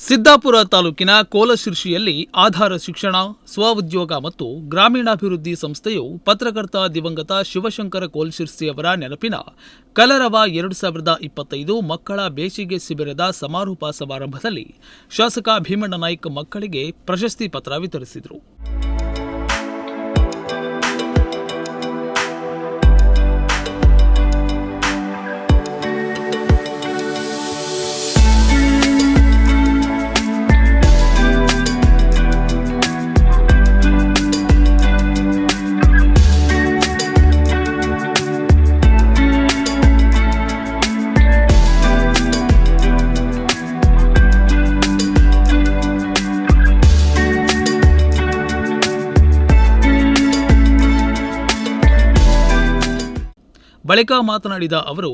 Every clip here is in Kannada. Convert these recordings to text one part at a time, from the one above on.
ಸಿದ್ದಾಪುರ ತಾಲೂಕಿನ ಕೋಲಶಿರ್ಷಿಯಲ್ಲಿ ಆಧಾರ ಶಿಕ್ಷಣ, ಸ್ವಉದ್ಯೋಗ ಮತ್ತು ಗ್ರಾಮೀಣಾಭಿವೃದ್ಧಿ ಸಂಸ್ಥೆಯು ಪತ್ರಕರ್ತ ದಿವಂಗತ ಶಿವಶಂಕರ ಕೋಲಶಿರ್ಸಿಯವರ ನೆನಪಿನ ಕಲರವ ಎರಡು ಸಾವಿರದ ಇಪ್ಪತ್ತೈದು ಮಕ್ಕಳ ಬೇಸಿಗೆ ಶಿಬಿರದ ಸಮಾರೋಪ ಸಮಾರಂಭದಲ್ಲಿ ಶಾಸಕ ಭೀಮಣ್ಣ ನಾಯ್ಕ ಮಕ್ಕಳಿಗೆ ಪ್ರಶಸ್ತಿ ಪತ್ರ ವಿತರಿಸಿದರು. ಬಳಿಕ ಮಾತನಾಡಿದ ಅವರು,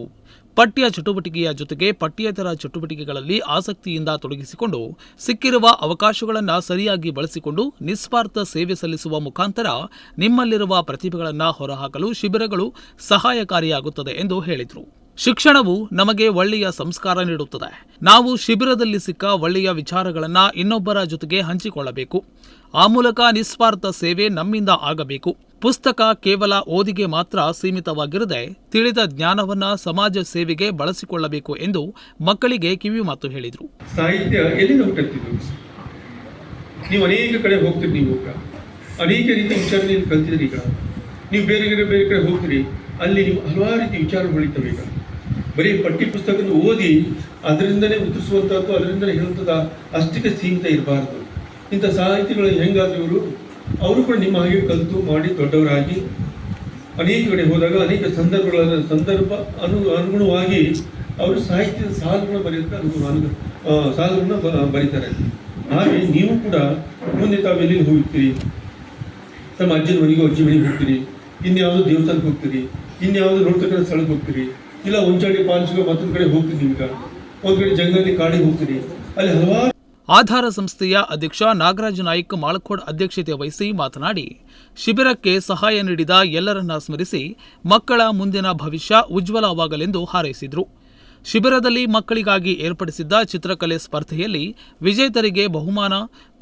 ಪಠ್ಯ ಚಟುವಟಿಕೆಯ ಜೊತೆಗೆ ಪಠ್ಯೇತರ ಚಟುವಟಿಕೆಗಳಲ್ಲಿ ಆಸಕ್ತಿಯಿಂದ ತೊಡಗಿಸಿಕೊಂಡು ಸಿಕ್ಕಿರುವ ಅವಕಾಶಗಳನ್ನು ಸರಿಯಾಗಿ ಬಳಸಿಕೊಂಡು ನಿಸ್ವಾರ್ಥ ಸೇವೆ ಸಲ್ಲಿಸುವ ಮುಖಾಂತರ ನಿಮ್ಮಲ್ಲಿರುವ ಪ್ರತಿಭೆಗಳನ್ನು ಹೊರಹಾಕಲು ಶಿಬಿರಗಳು ಸಹಾಯಕಾರಿಯಾಗುತ್ತದೆ ಎಂದು ಹೇಳಿದರು. ಶಿಕ್ಷಣವು ನಮಗೆ ಒಳ್ಳೆಯ ಸಂಸ್ಕಾರ ನೀಡುತ್ತದೆ. ನಾವು ಶಿಬಿರದಲ್ಲಿ ಸಿಕ್ಕ ಒಳ್ಳೆಯ ವಿಚಾರಗಳನ್ನು ಇನ್ನೊಬ್ಬರ ಜೊತೆಗೆ ಹಂಚಿಕೊಳ್ಳಬೇಕು. ಆ ಮೂಲಕ ನಿಸ್ವಾರ್ಥ ಸೇವೆ ನಮ್ಮಿಂದ ಆಗಬೇಕು. ಪುಸ್ತಕ ಕೇವಲ ಓದಿಗೆ ಮಾತ್ರ ಸೀಮಿತವಾಗಿರದೆ ತಿಳಿದ ಜ್ಞಾನವನ್ನ ಸಮಾಜ ಸೇವೆಗೆ ಬಳಸಿಕೊಳ್ಳಬೇಕು ಎಂದು ಮಕ್ಕಳಿಗೆ ಕಿವಿಮಾತು ಹೇಳಿದರು. ಸಾಹಿತ್ಯ ಎಲ್ಲಿಂದ ಹುಟ್ಟುತ್ತಿದ್ದು ನೀವು ಅನೇಕ ಕಡೆ ಹೋಗ್ತೀರಿ ನೀವು ಅನೇಕ ರೀತಿಯ ವಿಚಾರ ನೀವು ಕಲ್ತಿದ್ರಿ ಈಗ. ನೀವು ಬೇರೆ ಬೇರೆ ಬೇರೆ ಕಡೆ ಹೋಗ್ತೀರಿ. ಅಲ್ಲಿ ನೀವು ಹಲವಾರು ರೀತಿಯ ವಿಚಾರ ಈಗ. ಬರೀ ಪಠ್ಯ ಪುಸ್ತಕದ ಓದಿ ಅದರಿಂದನೇ ಉತ್ತರಿಸುವಂಥದ್ದು ಅದರಿಂದಲೇ ಹೇಳುತ್ತದ ಅಷ್ಟಕ್ಕೆ ಸೀಮಿತ ಇರಬಾರ್ದು. ಇಂಥ ಸಾಹಿತಿಗಳು ಹೆಂಗಾದ್ರು ಇವರು? ಅವರು ಕೂಡ ನಿಮ್ಮ ಹಾಗೆ ಕಲಿತು ಮಾಡಿ ದೊಡ್ಡವರಾಗಿ ಅನೇಕ ಕಡೆ ಹೋದಾಗ ಅನೇಕ ಸಂದರ್ಭಗಳ ಸಂದರ್ಭ ಅನು, ಅನುಗುಣವಾಗಿ ಅವರು ಸಾಹಿತ್ಯದ ಸಾಲುಗಳನ್ನ ಬರೆಯುತ್ತಾ ಅನುಗುಣ ಅನು ಸಾಲುಗಳನ್ನ ಬರೀತಾರೆ. ಹಾಗೆ ನೀವು ಕೂಡ ಮುಂದೆ ತಾವೆಲ್ಲಿ ಹೋಗ್ತೀರಿ? ತಮ್ಮ ಅಜ್ಜನ ಮನೆಗೆ, ಅಜ್ಜಿ ಮನೆಗೆ ಹೋಗ್ತೀರಿ? ಇನ್ಯಾವುದೋ ದೇವಸ್ಥಾನಕ್ಕೆ ಹೋಗ್ತೀರಿ? ಇನ್ಯಾವುದೋ ನೋಡ್ತಕ್ಕಂಥ ಸ್ಥಳಕ್ಕೆ ಹೋಗ್ತೀರಿ? ಇಲ್ಲ ಒಂಚಾಡಿ ಪಾಲಿಸಿಗೆ ಮತ್ತೊಂದು ಕಡೆ ಹೋಗ್ತೀರಿ ನಿಮ್ಗೆ ಒಂದು ಕಡೆ ಜಂಗಲಿ ಕಾಡಿಗೆ ಹೋಗ್ತೀರಿ? ಅಲ್ಲಿ ಹಲವಾರು ಆಧಾರ ಸಂಸ್ಥೆಯ ಅಧ್ಯಕ್ಷ ನಾಗರಾಜ ನಾಯ್ಕ ಮಾಳಕೋಡ್ ಅಧ್ಯಕ್ಷತೆ ವಹಿಸಿ ಮಾತನಾಡಿ, ಶಿಬಿರಕ್ಕೆ ಸಹಾಯ ನೀಡಿದ ಎಲ್ಲರನ್ನ ಸ್ಮರಿಸಿ ಮಕ್ಕಳ ಮುಂದಿನ ಭವಿಷ್ಯ ಉಜ್ವಲವಾಗಲೆಂದು ಹಾರೈಸಿದರು. ಶಿಬಿರದಲ್ಲಿ ಮಕ್ಕಳಿಗಾಗಿ ಏರ್ಪಡಿಸಿದ್ದ ಚಿತ್ರಕಲೆ ಸ್ಪರ್ಧೆಯಲ್ಲಿ ವಿಜೇತರಿಗೆ ಬಹುಮಾನ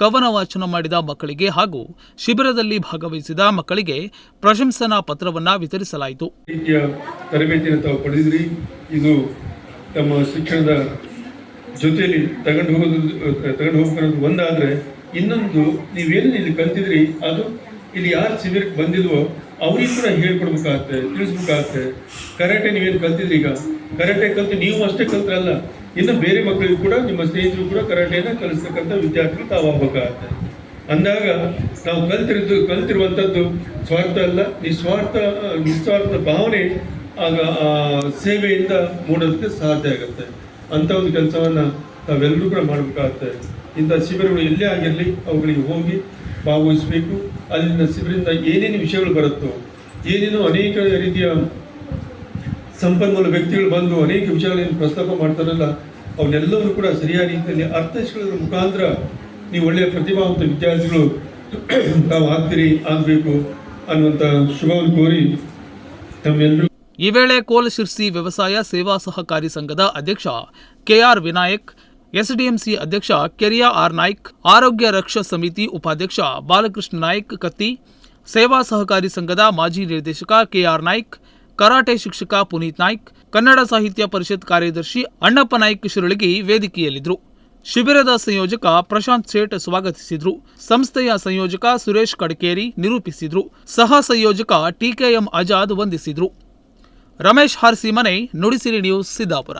ಕವನ ವಾಚನ ಮಾಡಿದ ಮಕ್ಕಳಿಗೆ ಹಾಗೂ ಶಿಬಿರದಲ್ಲಿ ಭಾಗವಹಿಸಿದ ಮಕ್ಕಳಿಗೆ ಪ್ರಶಂಸನಾ ಪತ್ರವನ್ನು ವಿತರಿಸಲಾಯಿತು. ಪಡೆದಿದ್ರಿ. ಇದು ತಮ್ಮ ಶಿಕ್ಷಣದ ಜೊತೆಯಲ್ಲಿ ತಗೊಂಡು ಹೋಗೋದು, ತಗೊಂಡು ಹೋಗ್ತಿರೋದು ಒಂದಾದರೆ ಇನ್ನೊಂದು ನೀವೇನು ಇಲ್ಲಿ ಕಲ್ತಿದ್ರಿ? ಅದು ಇಲ್ಲಿ ಯಾರು ಶಿಬಿರಕ್ಕೆ ಬಂದಿಲ್ವೋ ಅವ್ರಿಗೆ ಕೂಡ ಹೇಳ್ಕೊಡ್ಬೇಕಾಗತ್ತೆ, ತಿಳಿಸ್ಬೇಕಾಗತ್ತೆ. ಕರಾಟೆ ನೀವೇನು ಕಲ್ತಿದ್ರಿ ಈಗ? ಕರಾಟೆ ಕಲ್ತು ನೀವು ಅಷ್ಟೇ ಕಲ್ತ್ರಲ್ಲ, ಇನ್ನು ಬೇರೆ ಮಕ್ಕಳಿಗೂ ಕೂಡ, ನಿಮ್ಮ ಸ್ನೇಹಿತರು ಕೂಡ ಕರಾಟೆನ ಕಲಿಸ್ತಕ್ಕಂಥ ವಿದ್ಯಾರ್ಥಿಗಳು ತಾವು ಆಗ್ಬೇಕಾಗತ್ತೆ ಅಂದಾಗ ನಾವು ಕಲ್ತಿರೋದು, ಕಲ್ತಿರುವಂಥದ್ದು ಸ್ವಾರ್ಥ ಅಲ್ಲ ನಿಸ್ವಾರ್ಥ ನಿಸ್ವಾರ್ಥ ಭಾವನೆ ಆಗ ಸೇವೆಯಿಂದ ಮೂಡೋದಕ್ಕೆ ಸಾಧ್ಯ ಆಗುತ್ತೆ. ಅಂಥ ಒಂದು ಕೆಲಸವನ್ನು ನಾವೆಲ್ಲರೂ ಕೂಡ ಮಾಡಬೇಕಾಗುತ್ತೆ. ಇಂಥ ಶಿಬಿರಗಳು ಎಲ್ಲೇ ಆಗಿರಲಿ, ಅವುಗಳಿಗೆ ಹೋಗಿ ಭಾಗವಹಿಸಬೇಕು. ಅಲ್ಲಿನ ಶಿಬಿರದಿಂದ ಏನೇನು ವಿಷಯಗಳು ಬರುತ್ತೋ, ಏನೇನೋ ಅನೇಕ ರೀತಿಯ ಸಂಪನ್ಮೂಲ ವ್ಯಕ್ತಿಗಳು ಬಂದು ಅನೇಕ ವಿಷಯಗಳನ್ನು ಪ್ರಸ್ತಾಪ ಮಾಡ್ತಾರಲ್ಲ, ಅವನ್ನೆಲ್ಲವನ್ನು ಕೂಡ ಸರಿಯಾದ ರೀತಿಯಲ್ಲಿ ಅರ್ಥೈಸ್ಕೊಳ್ಳೋದ್ರ ಮುಖಾಂತರ ನೀವು ಒಳ್ಳೆಯ ಪ್ರತಿಭಾವಂತ ವಿದ್ಯಾರ್ಥಿಗಳು ತಾವು ಆಗ್ತೀರಿ, ಆಗಬೇಕು ಅನ್ನುವಂಥ ಶುಭವನ್ನು ಕೋರಿ ತಮ್ಮೆಲ್ಲರೂ ಈ ವೇಳೆ ಕೋಲಶಿರ್ಸಿ ವ್ಯವಸಾಯ ಸೇವಾ ಸಹಕಾರಿ ಸಂಘದ ಅಧ್ಯಕ್ಷ ಕೆಆರ್ ವಿನಾಯಕ್, ಎಸ್ಡಿಎಂಸಿ ಅಧ್ಯಕ್ಷ ಕೆರಿಯಾ ಆರ್ ನಾಯ್ಕ್, ಆರೋಗ್ಯ ರಕ್ಷಾ ಸಮಿತಿ ಉಪಾಧ್ಯಕ್ಷ ಬಾಲಕೃಷ್ಣ ನಾಯ್ಕ್ ಕತ್ತಿ, ಸೇವಾ ಸಹಕಾರಿ ಸಂಘದ ಮಾಜಿ ನಿರ್ದೇಶಕ ಕೆಆರ್ ನಾಯ್ಕ್, ಕರಾಟೆ ಶಿಕ್ಷಕ ಪುನೀತ್ ನಾಯ್ಕ್, ಕನ್ನಡ ಸಾಹಿತ್ಯ ಪರಿಷತ್ ಕಾರ್ಯದರ್ಶಿ ಅಣ್ಣಪ್ಪ ನಾಯ್ಕ್ ಶಿರಳಗಿ ವೇದಿಕೆಯಲ್ಲಿದ್ದರು. ಶಿಬಿರದ ಸಂಯೋಜಕ ಪ್ರಶಾಂತ್ ಸೇಠ್ ಸ್ವಾಗತಿಸಿದ್ರು. ಸಂಸ್ಥೆಯ ಸಂಯೋಜಕ ಸುರೇಶ್ ಕಡಕೇರಿ ನಿರೂಪಿಸಿದ್ರು. ಸಹ ಸಂಯೋಜಕ ಟಿಕೆಎಂ ಆಜಾದ್ ವಂದಿಸಿದ್ರು. ರಮೇಶ್ ಹಾರ್ಸಿ ಮನೆ ನುಡಿಸಿರಿ ನ್ಯೂಸ್ ಸಿದ್ದಾಪುರ.